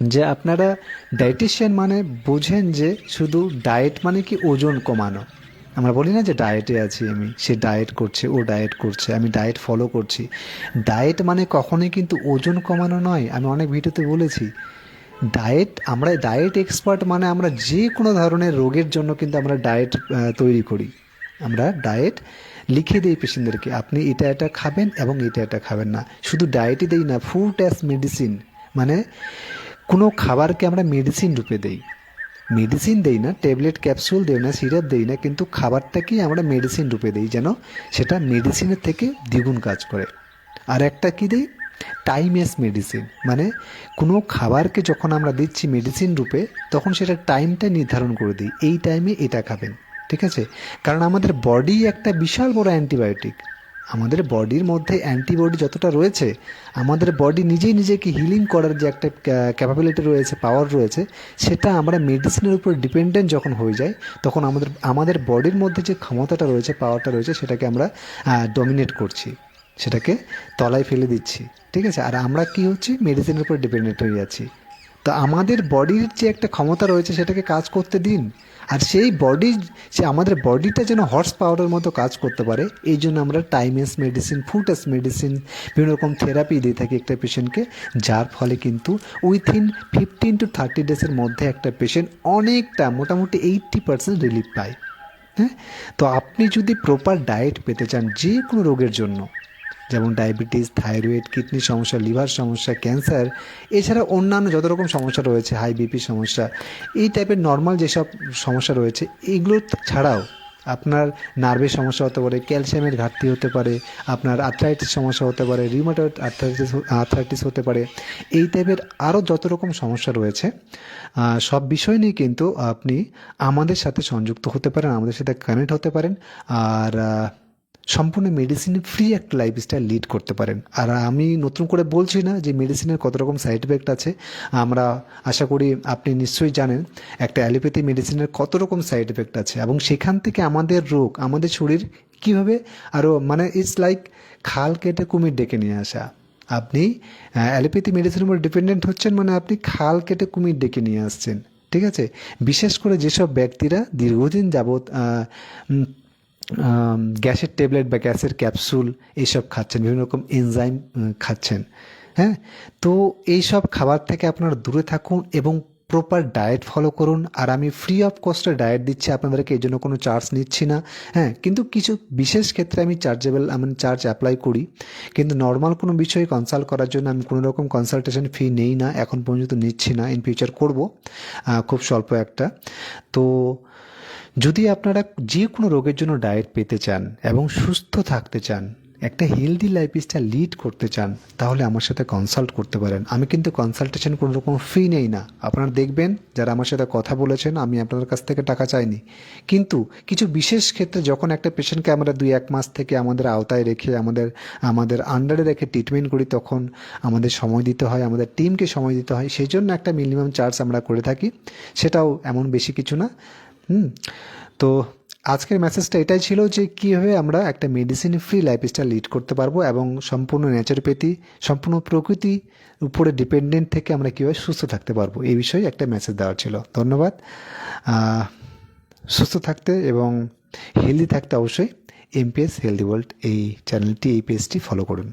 যে আপনারা ডায়েটিশিয়ান মানে বোঝেন যে শুধু ডায়েট মানে কি ওজন কমানো। আমরা বলি না যে ডায়েটে আছি আমি, সে ডায়েট করছে, ও ডায়েট করছে, আমি ডায়েট ফলো করছি। ডায়েট মানে কখনোই কিন্তু ওজন কমানো নয়, আমি অনেক ভিডিওতে বলেছি। ডায়েট আমরা ডায়েট এক্সপার্ট মানে আমরা যে কোনো ধরনের রোগের জন্য কিন্তু আমরা ডায়েট তৈরি করি। আমরা ডায়েট লিখে দিই পেশেন্টদেরকে, আপনি এটা এটা খাবেন এবং এটা এটা খাবেন না। শুধু ডায়েটই দেই না ফুড অ্যাজ মেডিসিন মানে কোনো খাবারকে আমরা মেডিসিন রূপে দেই। মেডিসিন দেই না ট্যাবলেট ক্যাপসুল দেই না সিরাপ দেই না, কিন্তু খাবারটাকেই আমরা মেডিসিন রূপে দিই যেন সেটা মেডিসিনের থেকে দ্বিগুণ কাজ করে। আর একটা কী দিই? টাইম এস মেডিসিন মানে কোনো খাবারকে যখন আমরা দিচ্ছি মেডিসিন রূপে, তখন সেটা টাইমটা নির্ধারণ করে দিই। এই টাইমে এটা খাবেন, ঠিক আছে? কারণ আমাদের বডি একটা বিশাল বড় অ্যান্টিবায়োটিক আমাদের বডির মধ্যে অ্যান্টিবডি যতটা রয়েছে, আমাদের বডি নিজেই নিজেকে হিলিং করার যে একটা ক্যাপাবিলিটি রয়েছে পাওয়ার রয়েছে, সেটা আমরা মেডিসিনের উপর ডিপেন্ডেন্ট যখন হয়ে যায় তখন আমাদের আমাদের বডির মধ্যে যে ক্ষমতাটা রয়েছে পাওয়ারটা রয়েছে, সেটাকে আমরা ডমিনেট করছি, সেটাকে তলায় ফেলে দিচ্ছি, ঠিক আছে? আর আমরা কি হচ্ছি? মেডিসিনের উপর ডিপেন্ডেন্ট হয়ে যাচ্ছি। তো আমাদের বডির যে একটা ক্ষমতা রয়েছে সেটাকে কাজ করতে দিন। আর সেই বডি সে আমাদের বডিটা যেন হর্স পাওয়ারের মতো কাজ করতে পারে, এই জন্য আমরা টাইমেস মেডিসিন ফুডএস মেডিসিন বিভিন্ন রকম থেরাপি দিয়ে থাকি একটা পেশেন্টকে যার ফলে কিন্তু উইথিন ফিফটিন টু থার্টি ডেজের মধ্যে একটা পেশেন্ট অনেকটা মোটামুটি এইট্টি পার্সেন্ট রিলিফ পায়। হ্যাঁ? তো আপনি যদি প্রপার ডায়েট পেতে চান যে কোনো রোগের জন্য যেমন ডায়াবেটিস, থাইরয়েড কিডনি সমস্যা, লিভার সমস্যা, ক্যান্সার, এছাড়া অন্যান্য যত রকম সমস্যা রয়েছে, হাই বিপি সমস্যা, এই টাইপের নর্মাল যেসব সমস্যা রয়েছে এইগুলো ছাড়াও আপনার নার্ভের সমস্যা হতে পারে ক্যালসিয়ামের ঘাটতি হতে পারে, আপনার আর্থ্রাইটিস সমস্যা হতে পারে রিউমাটয়েড আর্থ্রাইটিস আর্থ্রাইটিস হতে পারে, এই টাইপের আরও যত রকম সমস্যা রয়েছে সব বিষয় নিয়ে কিন্তু আপনি আমাদের সাথে সংযুক্ত হতে পারেন, আমাদের সাথে কানেক্ট হতে পারেন, আর সম্পূর্ণ মেডিসিন ফ্রি একটা লাইফস্টাইল লিড করতে পারেন। আর আমি নতুন করে বলছি না যে মেডিসিনের কত রকম সাইড এফেক্ট আছে। আমরা আশা করি আপনি নিশ্চয়ই জানেন, একটা অ্যালোপ্যাথি মেডিসিনের কত রকম সাইড এফেক্ট আছে এবং সেখান থেকে আমাদের রোগ, আমাদের শরীর কীভাবে আরও মানে ইটস লাইক খাল কেটে কুমির ডেকে নিয়ে আসা। আপনি অ্যালোপ্যাথি মেডিসিনের উপর ডিপেন্ডেন্ট হচ্ছেন মানে আপনি খাল কেটে কুমির ডেকে নিয়ে আসছেন। ঠিক আছে? বিশেষ করে যেসব ব্যক্তিরা দীর্ঘদিন যাবৎ গ্যাসের ট্যাবলেট বা গ্যাসের ক্যাপসুল এইসব খাচ্ছেন, বিভিন্ন রকম এনজাইম খাচ্ছেন। হ্যাঁ? তো এইসব খাবার থেকে আপনারা দূরে থাকুন এবং প্রপার ডায়েট ফলো করুন। আর আমি ফ্রি অফ কস্টে ডায়েট দিচ্ছি, আপনাদেরকে এই জন্য কোনো চার্জ নিচ্ছি না। হ্যাঁ? কিন্তু কিছু বিশেষ ক্ষেত্রে আমি চার্জেবল আমি চার্জ অ্যাপ্লাই করি। কিন্তু নর্মাল কোনো বিষয়ে কনসাল্ট করার জন্য আমি কোনো রকম কনসালটেশন ফি নেই না, এখন পর্যন্ত নিচ্ছি না ইন ফিউচার করব। খুব স্বল্প একটা। তো যদি আপনারা যে কোনো রোগের জন্য ডায়েট পেতে চান এবং সুস্থ থাকতে চান, একটা হেলদি লাইফস্টাইল লিড করতে চান, তাহলে আমার সাথে কনসাল্ট করতে পারেন। আমি কিন্তু কনসালটেশন কোনো রকম ফি নেই না। আপনারা দেখবেন, যারা আমার সাথে কথা বলেছেন, আমি আপনাদের কাছ থেকে টাকা চাইনি। কিন্তু কিছু বিশেষ ক্ষেত্রে যখন একটা পেশেন্টকে আমরা দুই এক মাস থেকে আমাদের আওতায় রেখে, আমাদের আমাদের আন্ডারে রেখে ট্রিটমেন্ট করি, তখন আমাদের সময় দিতে হয়, আমাদের টিমকে সময় দিতে হয় সেই জন্য একটা মিনিমাম চার্জ আমরা করে থাকি। সেটাও এমন বেশি কিছু না। হুম। তো আজকের মেসেজটা এটাই ছিল যে কীভাবে আমরা একটা মেডিসিন ফ্রি লাইফস্টাইল লিড করতে পারব এবং সম্পূর্ণ ন্যাচারোপ্যাথি সম্পূর্ণ প্রকৃতি উপরে ডিপেন্ডেন্ট থেকে আমরা কীভাবে সুস্থ থাকতে পারব, এই বিষয়ে একটা মেসেজ দেওয়ার ছিল। ধন্যবাদ। সুস্থ থাকতে এবং হেলদি থাকতে অবশ্যই এমপিএস হেলদি ওয়ার্ল্ড এই চ্যানেলটি এই পেজটি ফলো করুন।